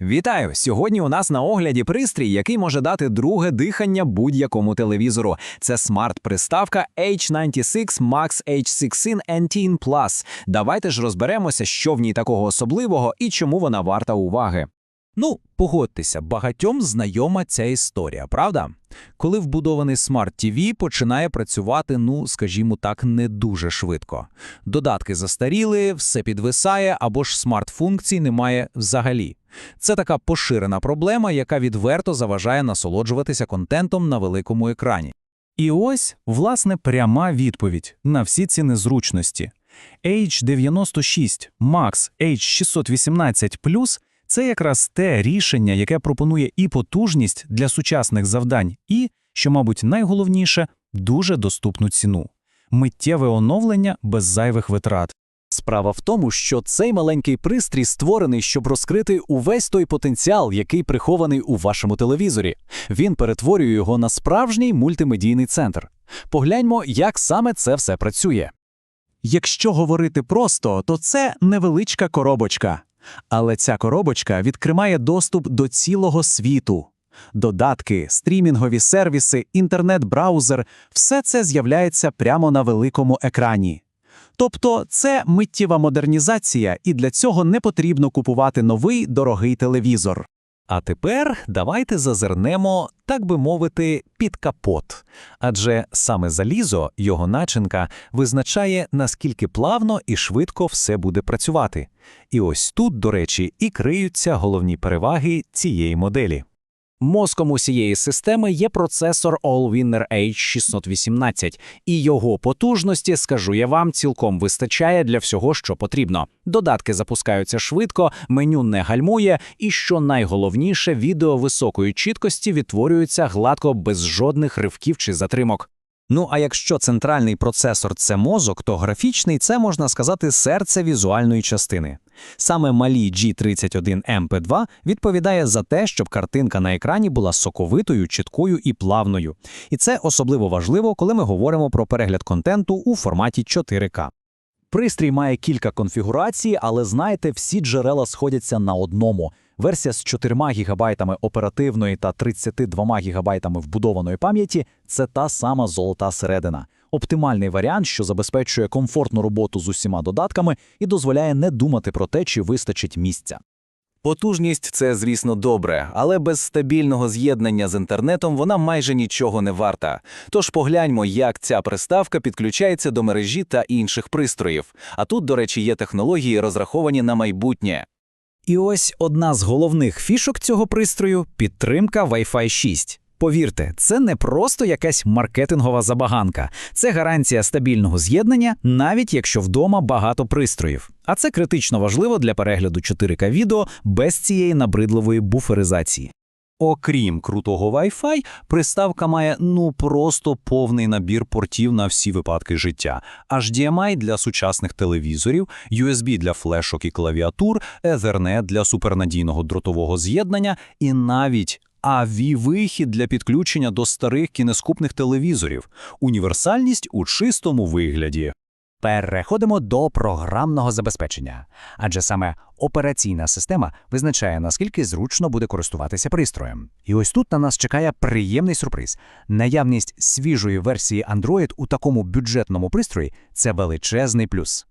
Вітаю! Сьогодні у нас на огляді пристрій, який може дати друге дихання будь-якому телевізору. Це смарт-приставка H96 Max H16 N10 Plus. Давайте ж розберемося, що в ній такого особливого і чому вона варта уваги. Ну, погодьтеся, багатьом знайома ця історія, правда? Коли вбудований Smart TV починає працювати, ну, скажімо так, не дуже швидко. Додатки застаріли, все підвисає або ж смарт-функцій немає взагалі. Це така поширена проблема, яка відверто заважає насолоджуватися контентом на великому екрані. І ось, власне, пряма відповідь на всі ці незручності. H96 Max H618 Plus – це якраз те рішення, яке пропонує і потужність для сучасних завдань, і, що, мабуть, найголовніше, дуже доступну ціну. Миттєве оновлення без зайвих витрат. Справа в тому, що цей маленький пристрій створений, щоб розкрити увесь той потенціал, який прихований у вашому телевізорі. Він перетворює його на справжній мультимедійний центр. Погляньмо, як саме це все працює. Якщо говорити просто, то це невеличка коробочка. Але ця коробочка відкриває доступ до цілого світу. Додатки, стрімінгові сервіси, інтернет-браузер – все це з'являється прямо на великому екрані. Тобто це миттєва модернізація, і для цього не потрібно купувати новий дорогий телевізор. А тепер давайте зазирнемо, так би мовити, під капот. Адже саме залізо, його начинка, визначає, наскільки плавно і швидко все буде працювати. І ось тут, до речі, і криються головні переваги цієї моделі. Мозком усієї системи є процесор Allwinner H618, і його потужності, скажу я вам, цілком вистачає для всього, що потрібно. Додатки запускаються швидко, меню не гальмує, і що найголовніше, відео високої чіткості відтворюються гладко без жодних ривків чи затримок. Ну а якщо центральний процесор це мозок, то графічний це можна сказати серце візуальної частини. Саме малі G31MP2 відповідає за те, щоб картинка на екрані була соковитою, чіткою і плавною. І це особливо важливо, коли ми говоримо про перегляд контенту у форматі 4К. Пристрій має кілька конфігурацій, але знаєте, всі джерела сходяться на одному. Версія з 4 ГБ оперативної та 32 ГБ вбудованої пам'яті це та сама золота середина. Оптимальний варіант, що забезпечує комфортну роботу з усіма додатками і дозволяє не думати про те, чи вистачить місця. Потужність це, звісно, добре, але без стабільного з'єднання з інтернетом вона майже нічого не варта. Тож погляньмо, як ця приставка підключається до мережі та інших пристроїв. А тут, до речі, є технології, розраховані на майбутнє. І ось одна з головних фішок цього пристрою підтримка Wi-Fi 6. Повірте, це не просто якась маркетингова забаганка, це гарантія стабільного з'єднання, навіть якщо вдома багато пристроїв. А це критично важливо для перегляду 4К відео без цієї набридливої буферизації. Окрім крутого Wi-Fi, приставка має ну просто повний набір портів на всі випадки життя. HDMI для сучасних телевізорів, USB для флешок і клавіатур, Ethernet для супернадійного дротового з'єднання і навіть AV-вихід для підключення до старих кінескупних телевізорів. Універсальність у чистому вигляді. Переходимо до програмного забезпечення, адже саме операційна система визначає, наскільки зручно буде користуватися пристроєм. І ось тут на нас чекає приємний сюрприз. Наявність свіжої версії Android у такому бюджетному пристрої це величезний плюс.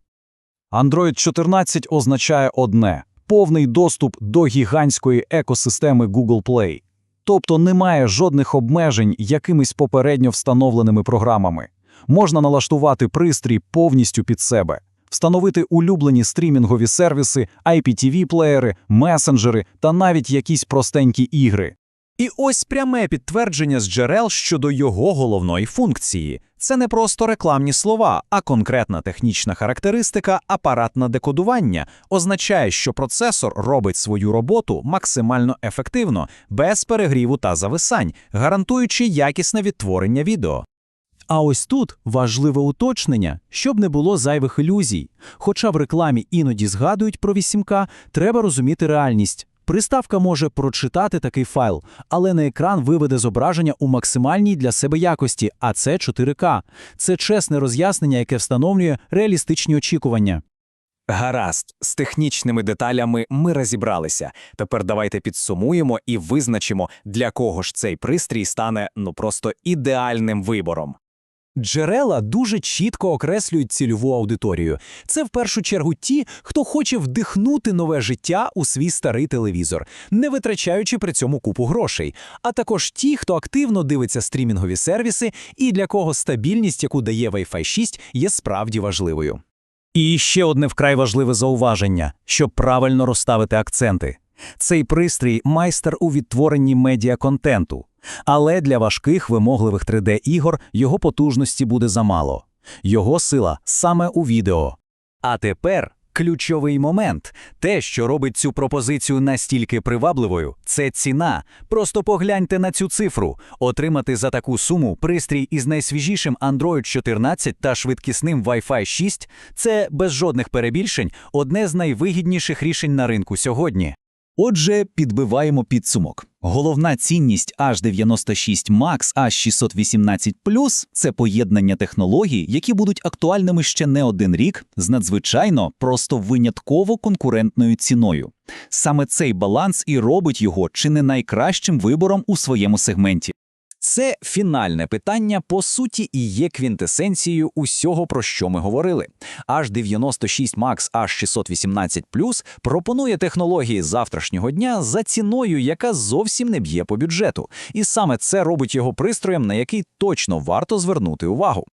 Android 14 означає одне – повний доступ до гігантської екосистеми Google Play. Тобто немає жодних обмежень якимись попередньо встановленими програмами. Можна налаштувати пристрій повністю під себе, встановити улюблені стрімінгові сервіси, IPTV-плеєри, месенджери та навіть якісь простенькі ігри. І ось пряме підтвердження з джерел щодо його головної функції. Це не просто рекламні слова, а конкретна технічна характеристика апаратне декодування означає, що процесор робить свою роботу максимально ефективно, без перегріву та зависань, гарантуючи якісне відтворення відео. А ось тут важливе уточнення, щоб не було зайвих ілюзій. Хоча в рекламі іноді згадують про 8К, треба розуміти реальність. Приставка може прочитати такий файл, але на екран виведе зображення у максимальній для себе якості, а це 4К. Це чесне роз'яснення, яке встановлює реалістичні очікування. Гаразд, з технічними деталями ми розібралися. Тепер давайте підсумуємо і визначимо, для кого ж цей пристрій стане ну просто ідеальним вибором. Джерела дуже чітко окреслюють цільову аудиторію. Це в першу чергу ті, хто хоче вдихнути нове життя у свій старий телевізор, не витрачаючи при цьому купу грошей, а також ті, хто активно дивиться стрімінгові сервіси і для кого стабільність, яку дає Wi-Fi 6, є справді важливою. І ще одне вкрай важливе зауваження, щоб правильно розставити акценти. Цей пристрій майстер у відтворенні медіаконтенту. Але для важких вимогливих 3D-ігор його потужності буде замало. Його сила саме у відео. А тепер ключовий момент. Те, що робить цю пропозицію настільки привабливою, це ціна. Просто погляньте на цю цифру. Отримати за таку суму пристрій із найсвіжішим Android 14 та швидкісним Wi-Fi 6 – це без жодних перебільшень одне з найвигідніших рішень на ринку сьогодні. Отже, підбиваємо підсумок. Головна цінність H96 Max H618 Plus – це поєднання технологій, які будуть актуальними ще не один рік, з надзвичайно просто винятково конкурентною ціною. Саме цей баланс і робить його чи не найкращим вибором у своєму сегменті. Це фінальне питання, по суті, і є квінтесенцією усього, про що ми говорили. H96 Max H618 Plus пропонує технології завтрашнього дня за ціною, яка зовсім не б'є по бюджету. І саме це робить його пристроєм, на який точно варто звернути увагу.